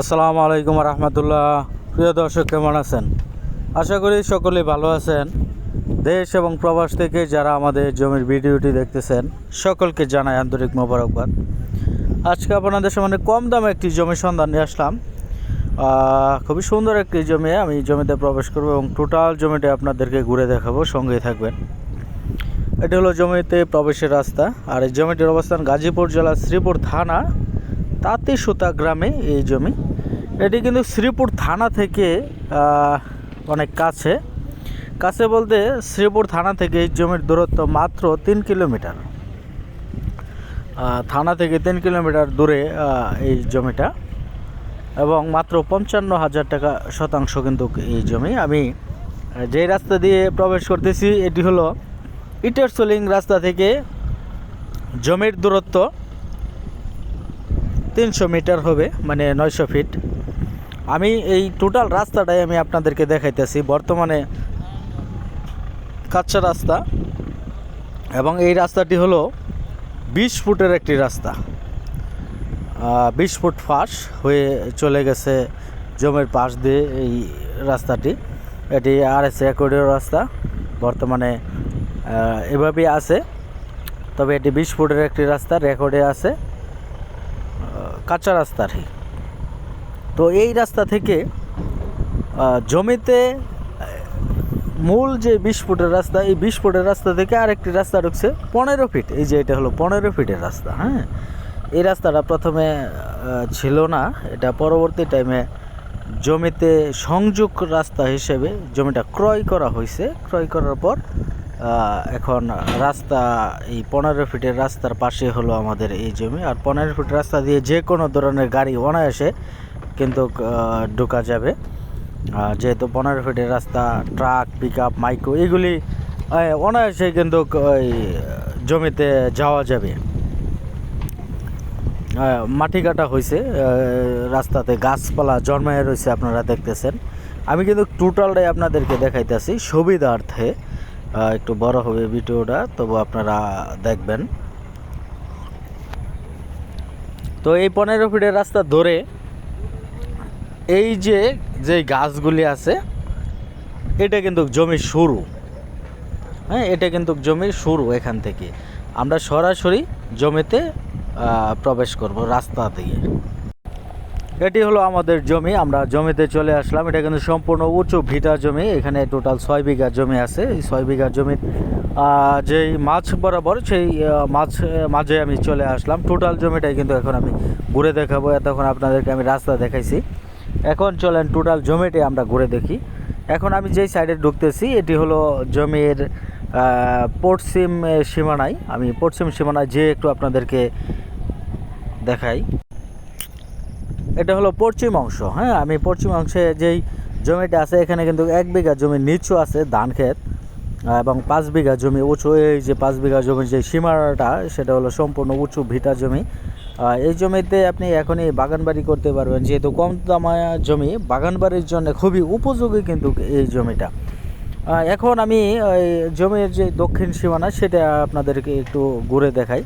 আসসালামু আলাইকুম রহমতুল্লাহ। প্রিয় দর্শক, কেমন আছেন? আশা করি সকলে ভালো আছেন। দেশ এবং প্রবাস থেকে যারা আমাদের জমির ভিডিওটি দেখতেছেন, সকলকে জানাই আন্তরিক মোবারকবাদ। আজকে আপনাদের সামনে কম দামে একটি জমির সন্ধান নিয়ে আসলাম। খুবই সুন্দর একটি জমি, আমি জমিতে প্রবেশ করব এবং টোটাল জমিটা আপনাদেরকে ঘুরে দেখাবো, সঙ্গেই থাকবেন। এটি হলো জমিতে প্রবেশের রাস্তা, আর এই জমিটির অবস্থান গাজীপুর জেলার শ্রীপুর থানা তাঁতি সুতা গ্রামে এই জমি। এটি কিন্তু শ্রীপুর থানা থেকে অনেক কাছে। কাছে বলতে শ্রীপুর থানা থেকে এই জমির দূরত্ব মাত্র তিন কিলোমিটার। থানা থেকে তিন কিলোমিটার দূরে এই জমিটা। এবং মাত্র পঞ্চান্ন হাজার টাকা শতাংশ কিন্তু এই জমি। আমি যেই রাস্তা দিয়ে প্রবেশ করতেছি, এটি হলো ইটার সোলিং রাস্তা থেকে জমির দূরত্ব তিনশো মিটার হবে মানে নয়শো ফিট। আমি এই টোটাল রাস্তাটাই আমি আপনাদেরকে দেখাইতেছি। বর্তমানে কাচ্চা রাস্তা এবং এই রাস্তাটি হলো বিশ ফুটের একটি রাস্তা। বিশ ফুট ফাঁস হয়ে চলে গেছে জমির পাশ দিয়ে এই রাস্তাটি। এটি আর এস রেকর্ডের রাস্তা। বর্তমানে এভাবেই আছে। তবে এটি বিশ ফুটের একটি রাস্তা রেকর্ডে আছে। কাঁচা রাস্তা আর কি। তো এই রাস্তা থেকে জমিতে মূল যে বিশ ফুটের রাস্তা, এই বিশ ফুটের রাস্তা থেকে আরেকটি রাস্তা ঢুকছে পনেরো ফিট এই যে এটা হলো পনেরো ফিটের রাস্তা হ্যাঁ? এই রাস্তাটা প্রথমে ছিল না। এটা পরবর্তী টাইমে জমিতে সংযোগ রাস্তা হিসেবে জমিটা ক্রয় করা হয়েছে। ক্রয় করার পর এখন রাস্তা, এই পনেরো ফিটের রাস্তার পাশে হলো আমাদের এই জমি। আর পনেরো ফিট রাস্তা দিয়ে যে কোনো ধরনের গাড়ি অনায়াসে কিন্তু ঢোকা যাবে। যেহেতু পনেরো ফিটের রাস্তা, ট্রাক পিক আপ মাইক্রো এগুলি অনায়াসে কিন্তু ওই জমিতে যাওয়া যাবে। মাটি কাটা হয়েছে রাস্তাতে গাছপালা জন্মায় রয়েছে আপনারা দেখতেছেন। আমি কিন্তু টোটালটাই আপনাদেরকে দেখাইতেছি। সুবিধার্থে একটু বড় হবে ভিডিওটা, তবু আপনারা দেখবেন। তো এই পনেরো ফিটের রাস্তা ধরে এই যে যে গাছগুলি আছে, এটা কিন্তু জমির শুরু। হ্যাঁ এটা কিন্তু জমির শুরু এখান থেকে। আমরা সরাসরি জমিতে প্রবেশ করব রাস্তা দিয়ে। এটি হলো আমাদের জমি, আমরা জমিতে চলে আসলাম। এটা কিন্তু সম্পূর্ণ উঁচু ভিটা জমি, এখানে টোটাল ছয় বিঘা জমি আছে। এই ছয় বিঘা জমির যেই মাছ বরাবর, সেই মাছ মাঝে আমি চলে আসলাম। টোটাল জমিটাই কিন্তু এখন আমি ঘুরে দেখাবো। এতক্ষণ আপনাদেরকে আমি রাস্তা দেখাইছি। এখন চলেন টোটাল জমিটি আমরা ঘুরে দেখি। এখন আমি যেই সাইডে ঢুকতেছি, এটি হলো জমির পশ্চিম সীমানায়। আমি পশ্চিম সীমানায় যে একটু আপনাদেরকে দেখাই। এটা হলো পশ্চিম অংশ হ্যাঁ? আমি পশ্চিম অংশে যেই জমিটা আছে, এখানে কিন্তু এক বিঘা জমি নিচু আছে ধান ক্ষেত, এবং পাঁচ বিঘা জমি উঁচু। এই যে পাঁচ বিঘা জমির যে সীমানাটা, সেটা হলো সম্পূর্ণ উঁচু, ভিটা জমি। এই জমিতে আপনি এখনই বাগান বাড়ি করতে পারবেন। যেহেতু কম দামা জমি বাগান বাড়ির জন্য খুবই উপযোগী কিন্তু এই জমিটা। এখন আমি জমির যে দক্ষিণ সীমানা, সেটা আপনাদেরকে একটু ঘুরে দেখাই।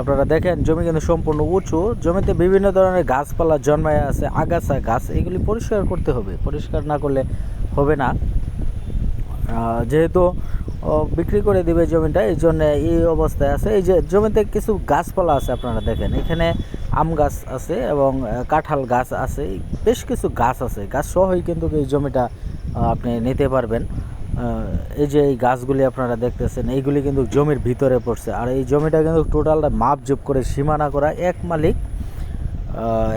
আপনারা দেখেন, জমি কিন্তু সম্পূর্ণ উঁচু। জমিতে বিভিন্ন ধরনের গাছপালা জন্মায় আছে, আগাছা গাছ, এগুলি পরিষ্কার করতে হবে। পরিষ্কার না করলে হবে না। যেহেতু বিক্রি করে দিবে জমিটা, এই জন্য এই অবস্থায় আছে। এই যে জমিতে কিছু গাছপালা আছে আপনারা দেখেন, এখানে আম গাছ আছে এবং কাঁঠাল গাছ আছে, বেশ কিছু গাছ আছে। গাছ সহই কিন্তু এই জমিটা আপনি নিতে পারবেন। এই যে এই গাছগুলি আপনারা দেখতেছেন, এইগুলি কিন্তু জমির ভিতরে পড়ছে। আর এই জমিটা কিন্তু টোটালটা মাপ জোপ করে সীমানা করা এক মালিক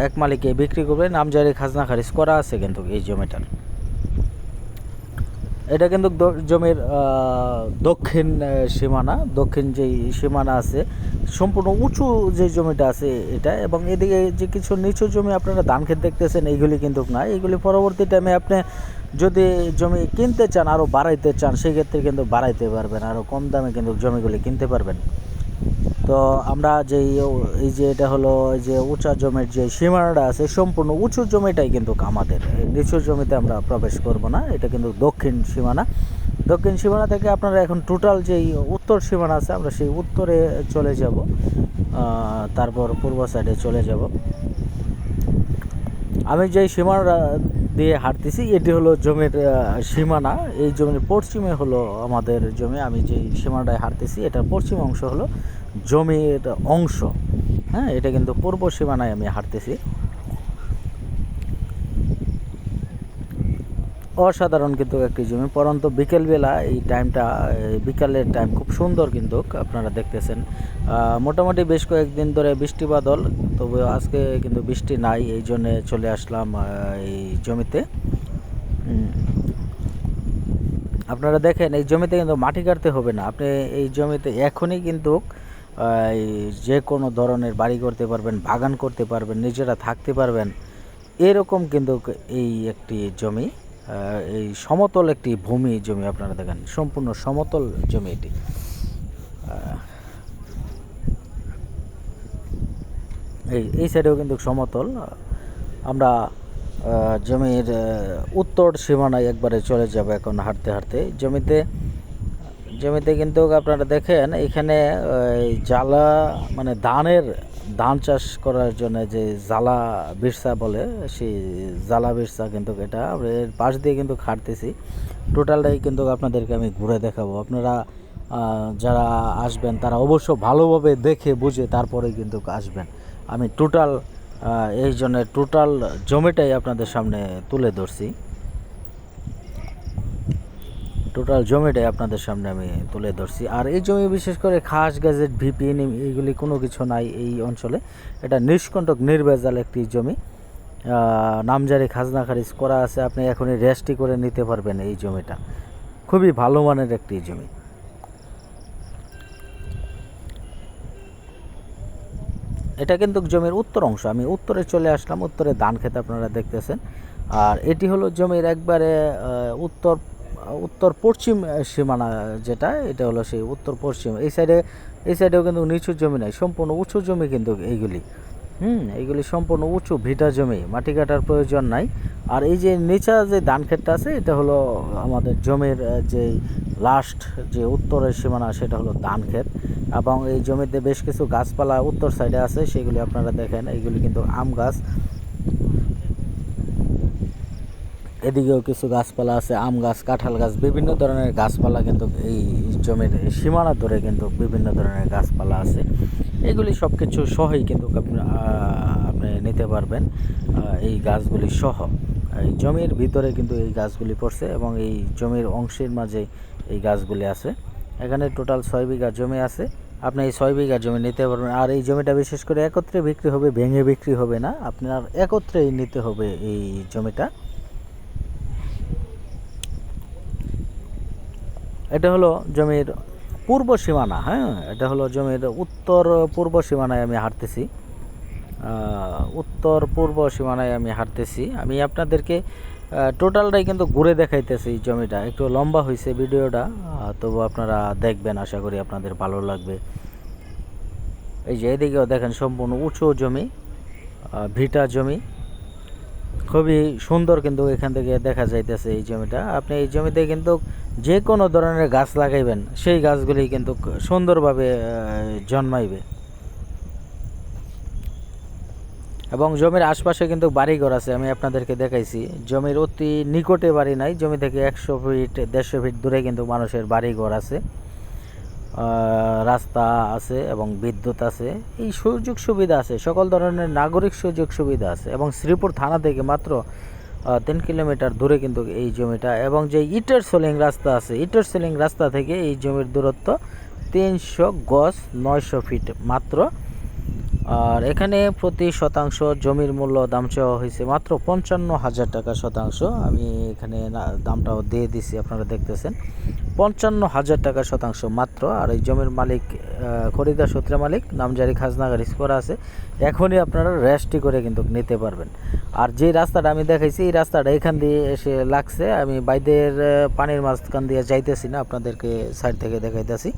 এক মালিকে বিক্রি করবে। নামজারি খাজনা খারিজ করা আছে কিন্তু এই জমিটার। এটা কিন্তু জমির দক্ষিণ সীমানা, দক্ষিণ যেই সীমানা আছে, সম্পূর্ণ উঁচু যে জমিটা আছে এটা, এবং এদিকে যে কিছু নিচু জমি আপনারা ধান ক্ষেত দেখতেছেন এইগুলি কিন্তু না। এইগুলি পরবর্তী টাইমে আপনি যদি জমি কিনতে চান আরও বাড়াইতে চান, সেক্ষেত্রে কিন্তু বাড়াইতে পারবেন আরও কম দামে কিন্তু জমিগুলি কিনতে পারবেন। তো আমরা যে এই যে এটা হলো, এই যে উঁচা জমির যে সীমানাটা আছে, সম্পূর্ণ উঁচু জমিটাই কিন্তু আমাদের। নিচু জমিতে আমরা প্রবেশ করব না, এটা কিন্তু দক্ষিণ সীমানা। দক্ষিণ সীমানা থেকে আপনারা এখন টোটাল যেই উত্তর সীমানা আছে, আমরা সেই উত্তরে চলে যাব। তারপর পূর্ব সাইডে চলে যাব। আমি যেই সীমানা দিয়ে হাঁটতেছি, এটি হলো জমির সীমানা। এই জমির পশ্চিমে হলো আমাদের জমি। আমি যেই সীমানাটায় হাঁটতেছি, এটা পশ্চিম অংশ হলো জমির অংশ। হ্যাঁ এটা কিন্তু পূর্ব সীমানায় আমি হাঁটতেছি। অসাধারণ কিন্তু একটি জমি। পরন্ত বিকেলবেলা এই টাইমটা বিকালের টাইম খুব সুন্দর কিন্তু আপনারা দেখতেছেন। মোটামুটি বেশ কয়েকদিন ধরে বৃষ্টি বাদল তবে আজকে কিন্তু বৃষ্টি নাই, এই জন্যে চলে আসলাম এই জমিতে। আপনারা দেখেন, এই জমিতে কিন্তু মাটি কাটতে হবে না। আপনি এই জমিতে এখনই কিন্তু যে কোনো ধরনের বাড়ি করতে পারবেন, বাগান করতে পারবেন, নিজেরা থাকতে পারবেন, এরকম কিন্তু এই একটি জমি। এই সমতল একটি ভূমি জমি আপনারা দেখেন, সম্পূর্ণ সমতল জমি এটি। এই এই সাইডেও কিন্তু সমতল। আমরা জমির উত্তর সীমানায় একবারে চলে যাব এখন হাঁটতে হাঁটতে। জমিতে জমিতে কিন্তু আপনারা দেখেন, এখানে জ্বালা মানে ধানের ধান চাষ করার জন্য যে জ্বালা বিরসা বলে, সেই জ্বালা বিরসা কিন্তু এটা এর পাশ দিয়ে কিন্তু খাটতেছি। টোটালটাই কিন্তু আপনাদেরকে আমি ঘুরে দেখাবো। আপনারা যারা আসবেন, তারা অবশ্য ভালোভাবে দেখে বুঝে তারপরে কিন্তু আসবেন। আমি টোটাল এই জন্য টোটাল জমিটাই আপনাদের সামনে তুলে ধরছি। টোটাল জমিটাই আপনাদের সামনে আমি তুলে ধরছি। আর এই জমি বিশেষ করে খাস গ্যাজেট ভিপিএন এইগুলি কোনো কিছু নাই এই অঞ্চলে। এটা নিষ্কণ্টক নির্ভেজাল একটি জমি। নামজারি খাজনা খারিজ করা আছে। আপনি এখনই রেস্টি করে নিতে পারবেন এই জমিটা। খুবই ভালো মানের একটি জমি। এটা কিন্তু জমির উত্তর অংশ। আমি উত্তরে চলে আসলাম। উত্তরে ধান খেতে আপনারা দেখতেছেন। আর এটি হলো জমির একবারে উত্তর উত্তর পশ্চিম সীমানা যেটা, এটা হলো সেই উত্তর পশ্চিম। এই সাইডে এই সাইডেও কিন্তু নিচু জমি নাই, সম্পূর্ণ উঁচু জমি কিন্তু এইগুলি। হুম, এইগুলি সম্পূর্ণ উঁচু, ভিটা জমি, মাটি কাটার প্রয়োজন নাই। আর এই যে নিচা যে ধান ক্ষেতটা আছে, এটা হলো আমাদের জমির যে লাস্ট যে উত্তরের সীমানা, সেটা হলো ধান ক্ষেত। এবং এই জমিতে বেশ কিছু গাছপালা উত্তর সাইডে আছে, সেগুলি আপনারা দেখেন। এইগুলি কিন্তু আম গাছ। এদিকেও কিছু গাছপালা আছে, আম গাছ, কাঁঠাল গাছ, বিভিন্ন ধরনের গাছপালা কিন্তু এই জমির সীমানা ধরে কিন্তু বিভিন্ন ধরনের গাছপালা আছে। এগুলি সব কিছু সহই কিন্তু আপনি আপনি নিতে পারবেন এই গাছগুলি সহ। এই জমির ভিতরে কিন্তু এই গাছগুলি পড়ছে এবং এই জমির অংশের মাঝে এই গাছগুলি আছে। এখানে টোটাল ছয় বিঘা জমি আছে। আপনি এই ছয় বিঘা জমি নিতে পারবেন। আর এই জমিটা বিশেষ করে একত্রে বিক্রি হবে, ভেঙে বিক্রি হবে না। আপনার একত্রেই নিতে হবে এই জমিটা। এটা হলো জমির পূর্ব সীমানা হ্যাঁ? এটা হলো জমির উত্তর পূর্ব সীমানায় আমি হাঁটতেছি। উত্তর পূর্ব সীমানায় আমি হাঁটতেছি। আমি আপনাদেরকে টোটালটাই কিন্তু ঘুরে দেখাইতেছি জমিটা। একটু লম্বা হয়েছে ভিডিওটা তবু আপনারা দেখবেন, আশা করি আপনাদের ভালো লাগবে। এই যে এদিকেও দেখেন, সম্পূর্ণ উঁচু জমি ভিটা জমি। খুবই সুন্দর কিন্তু এখান থেকে দেখা যাইতেছে এই জমিটা। আপনি এই জমিতে কিন্তু যে কোনো ধরনের গাছ লাগাইবেন সেই গাছগুলি কিন্তু সুন্দরভাবে জন্মাইবে। এবং জমির আশপাশে কিন্তু বাড়িঘর আছে আমি আপনাদেরকে দেখাইছি। জমির অতি নিকটে বাড়ি নাই জমি থেকে একশো ফিট দেড়শো ফিট দূরে কিন্তু মানুষের বাড়িঘর আছে। আহ, রাস্তা আছে এবং বিদ্যুৎ আছে। এই সুযোগ সুবিধা আছে, সকল ধরনের নাগরিক সুযোগ সুবিধা আছে এবং শ্রীপুর থানা থেকে মাত্র তিন কিলোমিটার দূরে কিন্তু এই জমিটা এবং যে ইটের সোলিং রাস্তা আছে, ইটের সোলিং রাস্তা থেকে এই জমির দূরত্ব তিনশো গজ নয়শো ফিট মাত্র। আর এখানে প্রতি শতাংশ জমির মূল্য দাম চাওয়া হয়েছে মাত্র পঞ্চান্ন হাজার টাকা শতাংশ। আমি এখানে দামটাও দিয়ে দিছি, আপনারা দেখতেছেন। পঞ্চান্ন হাজার টাকা শতাংশ মাত্র। আর এই জমির মালিক খরিদার সূত্রে মালিক, নামজারি খাজনা গাড়ি করা আছে। এখনই আপনারা রেস্টি করে কিন্তু নিতে পারবেন। আর যে রাস্তাটা আমি দেখাইছি, এই রাস্তাটা এখান দিয়ে এসে লাগছে। আমি বাইদের পানির মাঝখান দিয়ে যাইতেছি না, আপনাদেরকে সাইড থেকে দেখাইতেছি।